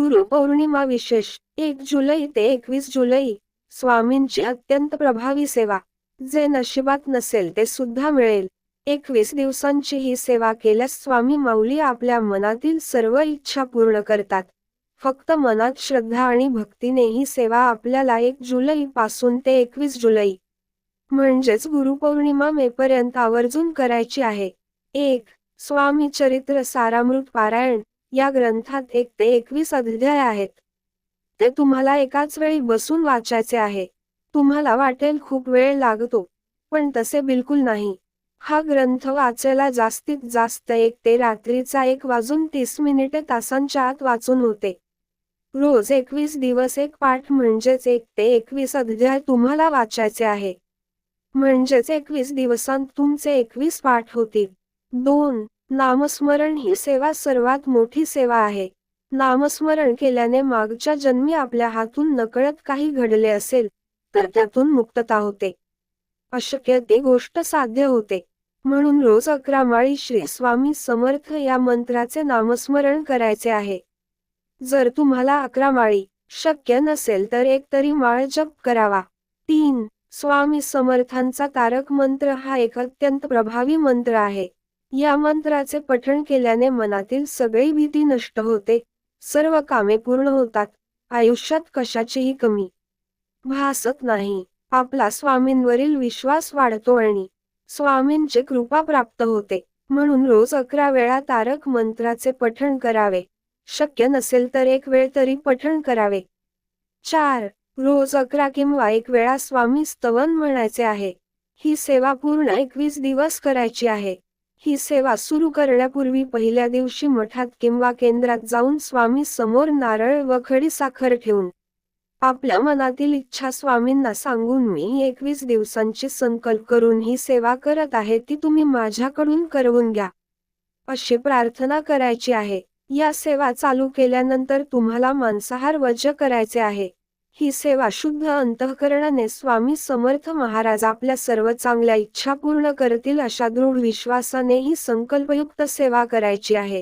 गुरु पौर्णिमा विशेष. एक जुलै ते एकवीस जुलै. स्वामींची अत्यंत प्रभावी सेवा. जे नशिबात नसेल ते सुद्धा मिळेल. एकवीस दिवसांची ही सेवा केल्यास स्वामी माऊली आपल्या मनातील सर्व इच्छा पूर्ण करतात. फक्त मनात श्रद्धा आणि भक्तीने ही सेवा आपल्याला एक जुलै पासून ते एकवीस जुलै. म्हणजेच गुरुपौर्णिमा मेपर्यंत आवर्जून करायची आहे. एक स्वामी चरित्र सारामृत पारायण. या ग्रंथात एक ते एकवीस अध्याय आहेत. ते तुम्हाला एकाच वेळी बसून वाचायचे आहे. तुम्हाला वाटेल खूप वेळ लागतो पण तसे बिलकुल नाही. हा ग्रंथ वाचायला जास्तीत जास्त एक ते रात्रीचा एक वाजून तीस मिनिटे तासांच्या आत वाचून होते. रोज एकवीस दिवस एक पाठ म्हणजेच एक ते एकवीस अध्याय तुम्हाला वाचायचे आहे. म्हणजेच एकवीस दिवसांत तुमचे एकवीस पाठ होतील. दोन नामस्मरण ही सेवा सर्वात मोठी सेवा आहे. नामस्मरण केल्याने मागच्या जन्मी आपल्या हातून नकळत काही घडले असेल तर त्यातून मुक्तता होते. अशक्य ती गोष्ट साध्य होते. म्हणून रोज अकरा माळी श्री स्वामी समर्थ या मंत्राचे नामस्मरण करायचे आहे. जर तुम्हाला अकरा माळी शक्य नसेल तर एक तरी माळ जप करावा. तीन स्वामी समर्थांचा तारक मंत्र हा एक अत्यंत प्रभावी मंत्र आहे. या मंत्राचे पठण केल्याने मनातील सगळी भीती नष्ट होते. सर्व कामे पूर्ण होतात. आयुष्यात कशाचीही कमी भासत नाही. आपला स्वामींवरील विश्वास वाढतो आणि स्वामींची कृपा प्राप्त होते. म्हणून रोज अकरा वेळा तारक मंत्राचे पठण करावे. शक्य नसेल तर एक वेळ तरी पठण करावे. चार रोज अकरा किंवा एक वेळा स्वामी स्तवन म्हणायचे आहे. ही सेवा पूर्ण एकवीस दिवस करायची आहे. ही सेवा सुरू करण्यापूर्वी पहिल्या दिवशी मठात किंवा केंद्रात जाऊन स्वामी समोर नारळ व खडी साखर ठेवून आपल्या मनातील इच्छा स्वामींना सांगून मी एकवीस दिवसांची संकल्प करून ही सेवा करत आहे ती तुम्ही माझ्याकडून करवून घ्या अशी प्रार्थना करायची आहे. या सेवा चालू केल्यानंतर तुम्हाला मांसाहार वज करायचे आहे. ही सेवा शुद्ध अंतःकरणाने स्वामी समर्थ महाराज आपल्या सर्व चांगल्या इच्छा पूर्ण करतील अशा दृढ विश्वासाने ही संकल्पयुक्त सेवा करायची आहे.